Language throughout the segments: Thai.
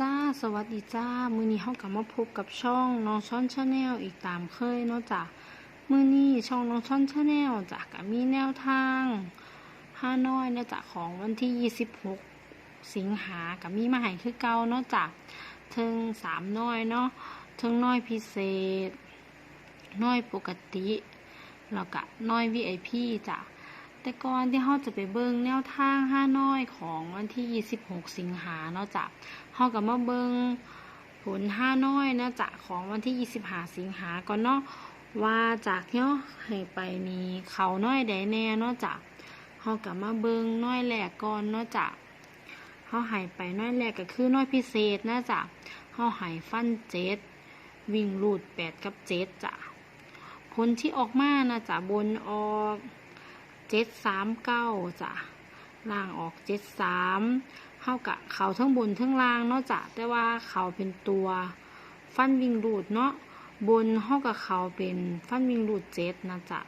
จ้า สวัสดีจ้า มือนี้เฮากลับมาพบกับช่องน้องช่อนชาแนลอีกตามเคยเนาะจ้ะมือนี้ช่องน้องช่อนชาแนลจ้ะก็มีแนวทางห้าน้อยเนาะจ้ะของวันที่ 26 สิงหาก็มีมาให้คือเก่าเนาะจ้ะเทิงสามน้อยเนาะเทิงน้อยพิเศษ น้อยปกติ แล้วก็น้อย VIP จ้ะ แต่ก่อนที่เราจะไปเบิ่งแนวทางห้าน้อยของวันที่ 26 สิงหาเนาะจ้ะเราก็มาเบิ่งผลห้าน้อยนะจ้ะของวันที่ 25 สิงหาก่อนเนาะว่าจากเนาะให้ไปมีเขาน้อยใดแน่เนาะจ้ะเราก็มาเบิ่งน้อยแรกก่อนเนาะจ้ะเราให้ไปน้อยแรกก็คือน้อยพิเศษนะจ้ะเราให้ฟันเจ็ดวิ่งรูด8กับ7จ้ะผลที่ออกมานะจ้ะบนออก เจ็ดสามเก้าจ้ะล่างออกเจ็ดสามเข้ากับเขาทั้งบนทั้งล่างเนาะจ้ะแต่ว่าเขาเป็นตัวฟันวิ่งรูดเนาะบนเข้ากับเขาเป็นฟันวิ่งรูดเจ็ดนะจ้ะ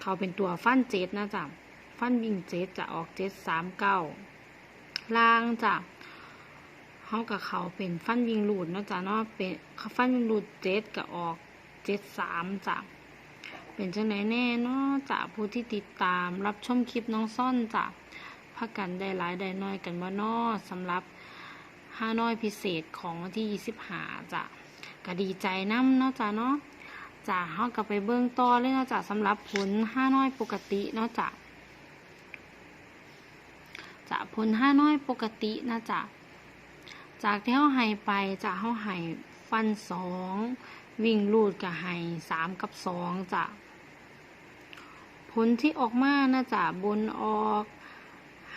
เขาเป็นตัวฟันเจ็ดนะจ้ะฟันวิ่งเจ็ดจะออกเจ็ดสามเก้าล่างจ้ะเขากับเขาเป็นฟันวิ่งรูดเนาะจ้ะเนาะเป็นฟันวิ่งรูดเจ็ดกับออกเจ็ดสามจ้ะ เป็นจังไหนแน่เนาะจากผู้ที่ติดตาม รับชมคลิปน้องซ่อนจากพักกันได้หลายได้น้อยกันบ่นอสำหรับห้าน้อยพิเศษของวันที่ยี่สิบหาจ้ะก็ดีใจน้ำเนาะจ้ะเนาะจ้ะเฮาก็ไปเบิ่งต่อเลยเนาะจ้ะสำหรับผลห้าน้อยปกติเนาะจ้ะจ้ะผลห้าน้อยปกตินะจ้ะจากที่เฮาให้ไปจ้ะเฮาให้ฟันสองวิ่งลูดกับไห้สามกับสองจ้ะ ผลที่ออกมานะจ้ะบนออก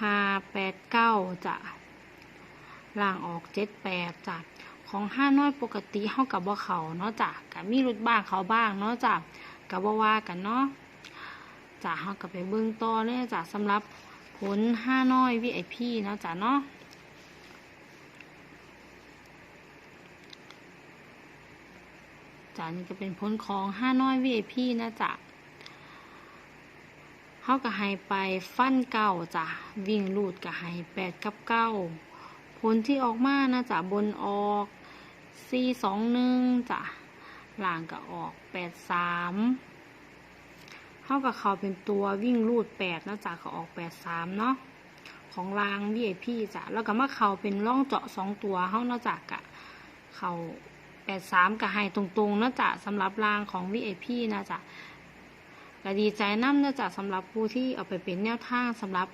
ห้าแปดเก้าจ้ะล่างออกเจ็ดแปดจ้ะของห้าน้อยปกติเท่ากับว่าเขาเนาะจ้ะกับมีรุดบ้างเขาบ้างเนาะจ้ะกับว่าว่ากันเนาะจ้ะเฮากับไปเบื้องต่อเลยจ้ะสำหรับผลห้าน้อย VIP เนาะจ้ะเนาะจ้ะนี่ก็เป็นผลของห้าน้อย VIP นะจ๊ะ เขาก็ให้ไปฟันเก้าจ้ะวิ่งลูดก็ให้แปดกับเก้าผลที่ออกมานะจ๊ะบนออกสี่สองหนึ่งจ้ะล่างก็ออกแปดสามเขากับเขาเป็นตัววิ่งลูดแปดนะจ๊ะก็ออกแปดสามเนาะของราง VIP จ้ะแล้วก็มาเขาเป็นร่องเจาะสองตัวเขาเนาะจ๊ะกะเขาแปดสามกับไฮตรงๆนะจ๊ะสำหรับรางของ VIP นะจ๊ะ ก็ดีใจน้ำนะจ๊ะสำหรับผู้ที่เอาไปเป็นแนวทางสำหรับ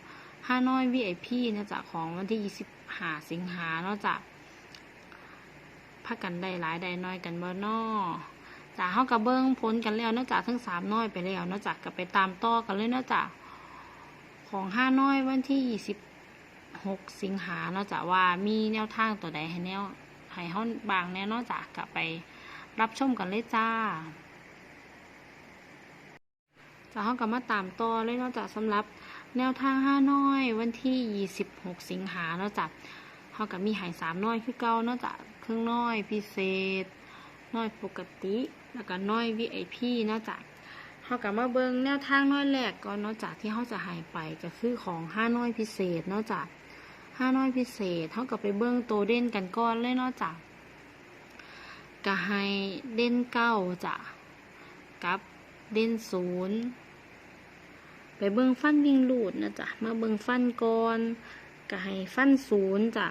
ห้าน้อย VIP นะจ๊ะของวันที่ยี่สิบหาสิงหาเนาะจ๊ะพักกันได้หลายได้น้อยกันบ่นอจ้ะเฮากับเบิ้งผลกันแล้วเนาะจ๊ะทั้งสามน้อยไปแล้วเนาะจ๊ะก็ไปตามต่อกันเลยเนาะจ๊ะของห้าน้อยวันที่ยี่สิบหกสิงหาเนาะจ๊ะว่ามีแนวทางตัวใดให้แนวให้เฮาบางแน่นอนจากกลับไปรับชมกันเลยจ้า จากเฮากับมาตามต่อเลยนาะจากสำหรับแนวทางห้าน้อยวันที่ 26 สิงหาเนาะจากเฮากับมีหายสามน้อยคือเก่าเนาะจากเครื่องน้อยพิเศษ น้อยปกติ แล้วก็น้อย VIP เนาะจากเฮากับมาเบิงแนวทางน้อยแรกก่อนเนาะจากที่เฮาจะหายไปก็คือของห้าน้อยพิเศษเนาะจากห้าน้อยพิเศษเท่ากับไปเบิ้งโตเด่นกันก่อนเลยเนาะจ้ะก็ให้เด่นเก้าจ้ะกับ เด่นศูนย์ไปเบิ้งฟันวิ่งลูดนะจ้ะมาเบิ้งฟันก่อนก็ให้ฟันศูนย์จ้ะ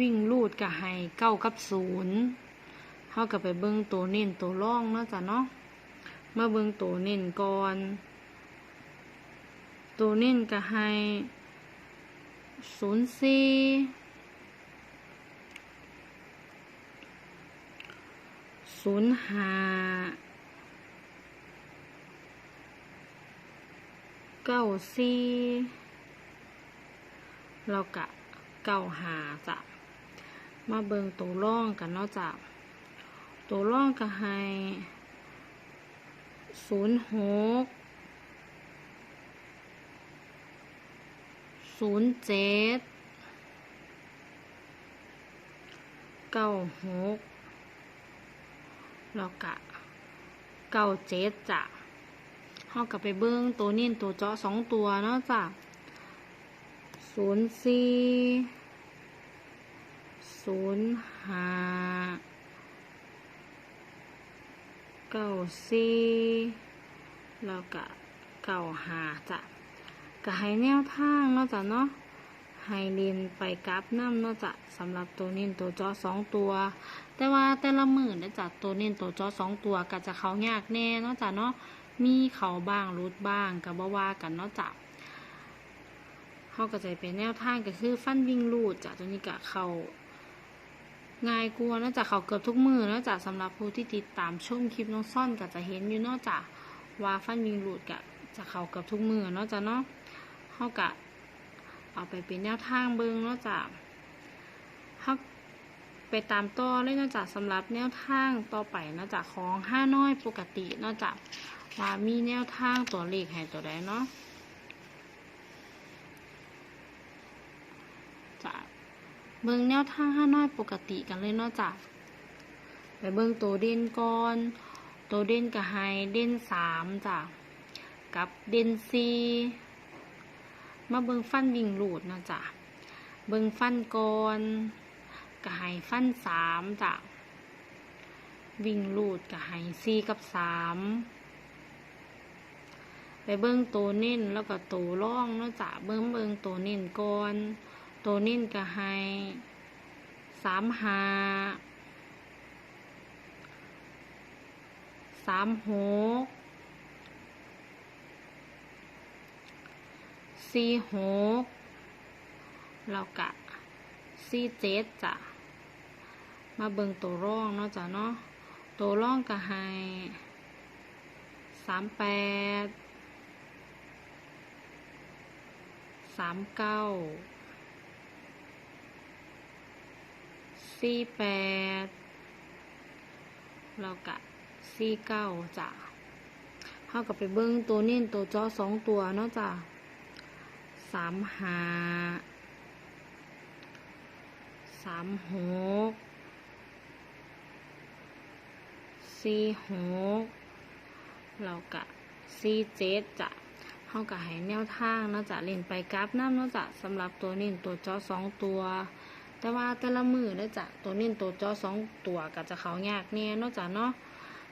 วิ่งลูดก็ให้เก้ากับศูนย์เท่ากับไปเบิ้งตัวเน้นตัวร่องเนาะจ้ะเนาะ มาเบิ้งตัวเน้นก่อน ตัวเน้นก็ให้ศูนย์สี่ศูนย์ห้า เก้าสี่เรากะเก้าหาจ้ะมาเบิงตัวร่องกันเนาะจ้ะตัวร่องก็ให้ศูนย์หกศูนย์เจ็ดเก้าหกแล้วกะเก้าเจ็ดจ้ะ เฮากับไปเบิ้งตัวนิ่นตัวเจาะสองตัวเนาะจ้ะศูนย์สี่ศูนย์ห้าเก้าสี่แล้วก็เก้าห้าจ้ะก็ให้แนวทางเนาะจ้ะเนาะให้เรียนไปกราฟน้ำเนาะจ้ะสำหรับตัวนี้ตัวจอสองตัว แต่ว่าแต่ละหมือเนี่ยจ้ะตัวนี้ตัวจอสองตัวก็จะเขายากแน่เนาะจ้ะเนาะ มีเขาบ้างรุดบ้างก็บ่ว่ากันเนาะจ้ะเขาก็จะเป็นแนวทางก็คือฟันวิ่งลูดจากตัวนี้ก็เขาง่ายกลัวนอกจากเขาเกือบทุกมือนอกจากสำหรับผู้ที่ติดตามชมคลิปน้องซ่อนก็จะเห็นอยู่นอกจากว่าฟันวิ่งลูดก็จะเขาเกือบทุกมือเนอกจากเนาะเขาก็เอาไปเป็นแนวทางเบิงเนอกจากเขาไปตามต่อเลยนอกจากสำหรับแนวทางต่อไปนอกจากของห้าน้อยปกตินอกจาก ว่ามีแนวทางตัวเลขให้ตัวใดเนาะจะเบิ่งแนวทางห้าน้อยปกติกันเลยเนาะจ้ะไปเบิ่งตัวเด่นก่อนตัวเด่นกับไฮเด่นสามจ้ะกับเด่นสี่มาเบิ่งฟันวิ่งหลูดเนาะจ้ะเบิ่งฟันก่อนกับไฮฟันสามจ้ะวิ่งหลูดกับไฮสี่กับสาม ไปเบิ่งตัวเน้นแล้วก็ตัวร่องเนาะจ้ะเบิ่งเบิ่งตัวเน้นก่อนตัวนิ่นก็ให้สามหาสามหกสี่หกแล้วก็สี่เจ็ดจ้ะมาเบิ่งตัวร่องเนาะจ้ะเนาะตัวร่องก็ให้สามแปด สามเก้าสี่แปดแล้วก็สี่เก้าจ้ะเขาก็ไปเบิ้งตัวนิ่นตัวจอสองตัวเนาะจ้ะสามหาสามหกสี่หกแล้วก็สี่เจ็ดจ้ะ เขาก็ให้แนวทางนาะจ้ะเล่นไปกราฟน้ำนาะจ้ะสำหรับตัวนิ่นตัวจอสองตัว แต่ว่าแต่ละมือเด้อจ้ะตัวนิ่นตัวจอสองตัวก็จะเขายากแน่เนาะจ้ะเนาะ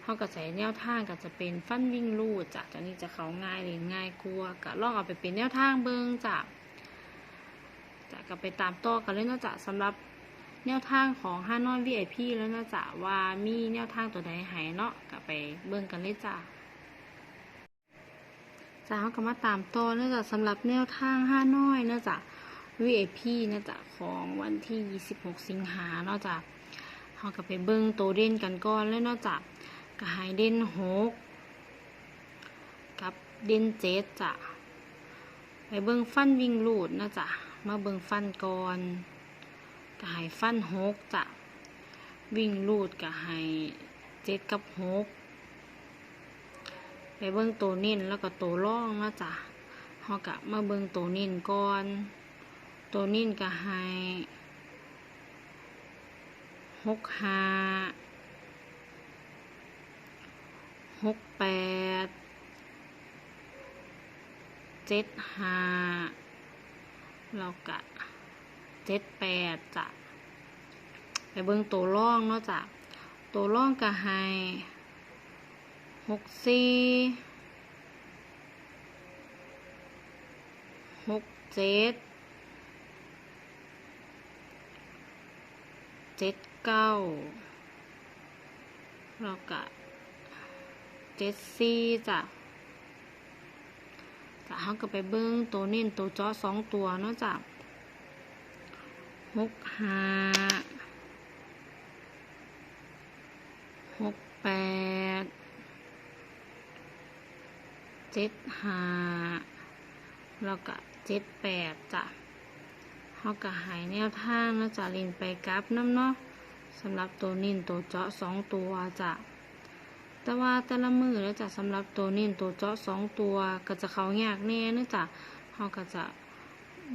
เขาก็ใส่แนวทางก็จะเป็นฟันวิ่งลูดจ้ะตัวนี้จะเขาง่ายหรือง่ายกลัวก็ลองเอาไปเป็นแนวทางเบิงจ้ะจ้ะก็ไปตามต่อกันเลยนาะจ้ะสำหรับแนวทางของห้าน้อย VIP แล้วนาะจ้ะว่ามีแนวทางตัวใดหายเนาะก็ไปเบิ่งกันเลยจ้ะ จ้ะเขาก็มาตามต่อเนาะจ้ะสำหรับแนวทางห้าน้อยเนาะจ้ะ VIP นะจ๊ะของวันที่ 26 สิงหาเนาะจ๊ะเราก็ไปเบิ้งโตวเด่นกันก่อนเลยเนาะจ๊ะก็ให้เด่นหกกับเด่นเจ็ดจ้ะไปเบิ้งฟันวิ่งลูดนะจ๊ะมาเบิ้งฟันก่อนก็ให้ฟันหกจ้ะวิ่งลูดก็ให้เจ็ดกับหก ไปเบิ้งตัวเน้นแล้วก็ตัวร่องนะจ๊ะเราก็มาเบิ้งตัวเน้นก่อน ตัวนิ่นก็ให้หกห้าหกแปดเจ็ดห้าแล้วก็เจ็ดแปดจ้ะไปเบิ่งตัวร่องเนาะจ้ะตัวร่องก็ให้ หกสี่หกเจ็ดเจ็ดเก้าแล้วก็เจ็ดสี่จ้ะจ้ะเขาก็ไปเบิ้งตัวเน้นตัวจ้อสองตัวเนาะจ้ะหกห้าหกแปด เจ็ดห้าแล้วก็เจ็ดแปดจ้ะเขาก็หายแนวทางนะจะล่นไปกราฟน้ำเนาะสำหรับตัวนิ่นตัวเจาะสองตัวจ้ะแต่ว่าแต่ละมือแล้วจะสำหรับตัวนิ่นตัวเจาะสองตัวก็จะเขายากแน่นื่องจากเขาก็จะ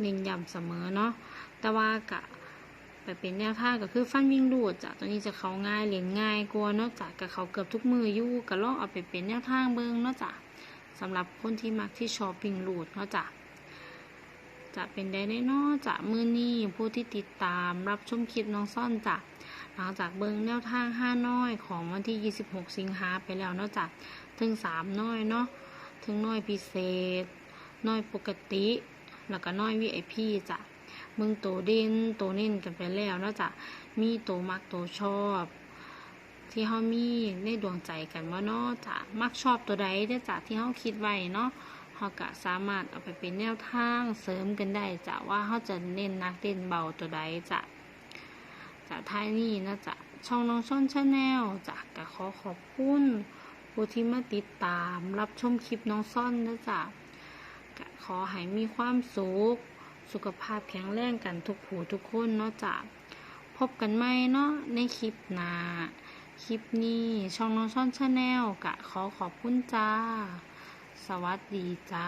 เน้นย้ำเสมอเนาะแต่ว่ากะไปเป็นแนวทางก็คือฟันวิ่งดูดจ้ะตัวนี้จะเขาง่ายเลี้ยงง่ายกลัวเนาะจากกับเขาเกือบทุกมืออยู่ก็ลองเอาไปเป็นแนวทางเบิ้งเนาะจ้ะ สำหรับคนที่มักที่ชอบวิ่งลูดเนาะจ้ะจะเป็นได้แน่นอนจะมือนี้ผู้ที่ติดตามรับชมคลิปน้องซ่อนจะหลังจากเบิงแนวทางห้าน้อยของวันที่ 26 สิงหาไปแล้วเนาะจ้ะถึง 3 น้อยเนาะถึงน้อยพิเศษ น้อยปกติ แล้วก็น้อย VIP จ้ะเบิงโตเด่นโตเน้นกันไปแล้วเนาะจ้ะมีโตมักโตชอบ ที่เฮามีในดวงใจกันว่าเนาะจะมักชอบตัวใดเด้อจ้ะที่เฮาคิดไว้เนาะเราก็สามารถเอาไปเป็นแนวทางเสริมกันได้จะว่าเขาจะเน้นนักเน้นเบาตัวใดจะจากท้ายนี้นะจะช่องน้องช่อนชาแนลจะก็ขอขอบคุณผู้ที่มาติดตามรับชมคลิปน้องซ่อนนะจ๊ะก็ขอให้มีความสุขสุขภาพแข็งแรงกันทุกผู้ทุกคนเนาะจ้ะพบกันใหม่เนาะในคลิปหน้า คลิปนี้ช่องน้องช่อนชาแนลกะขอขอบคุณจ้า สวัสดีจ้า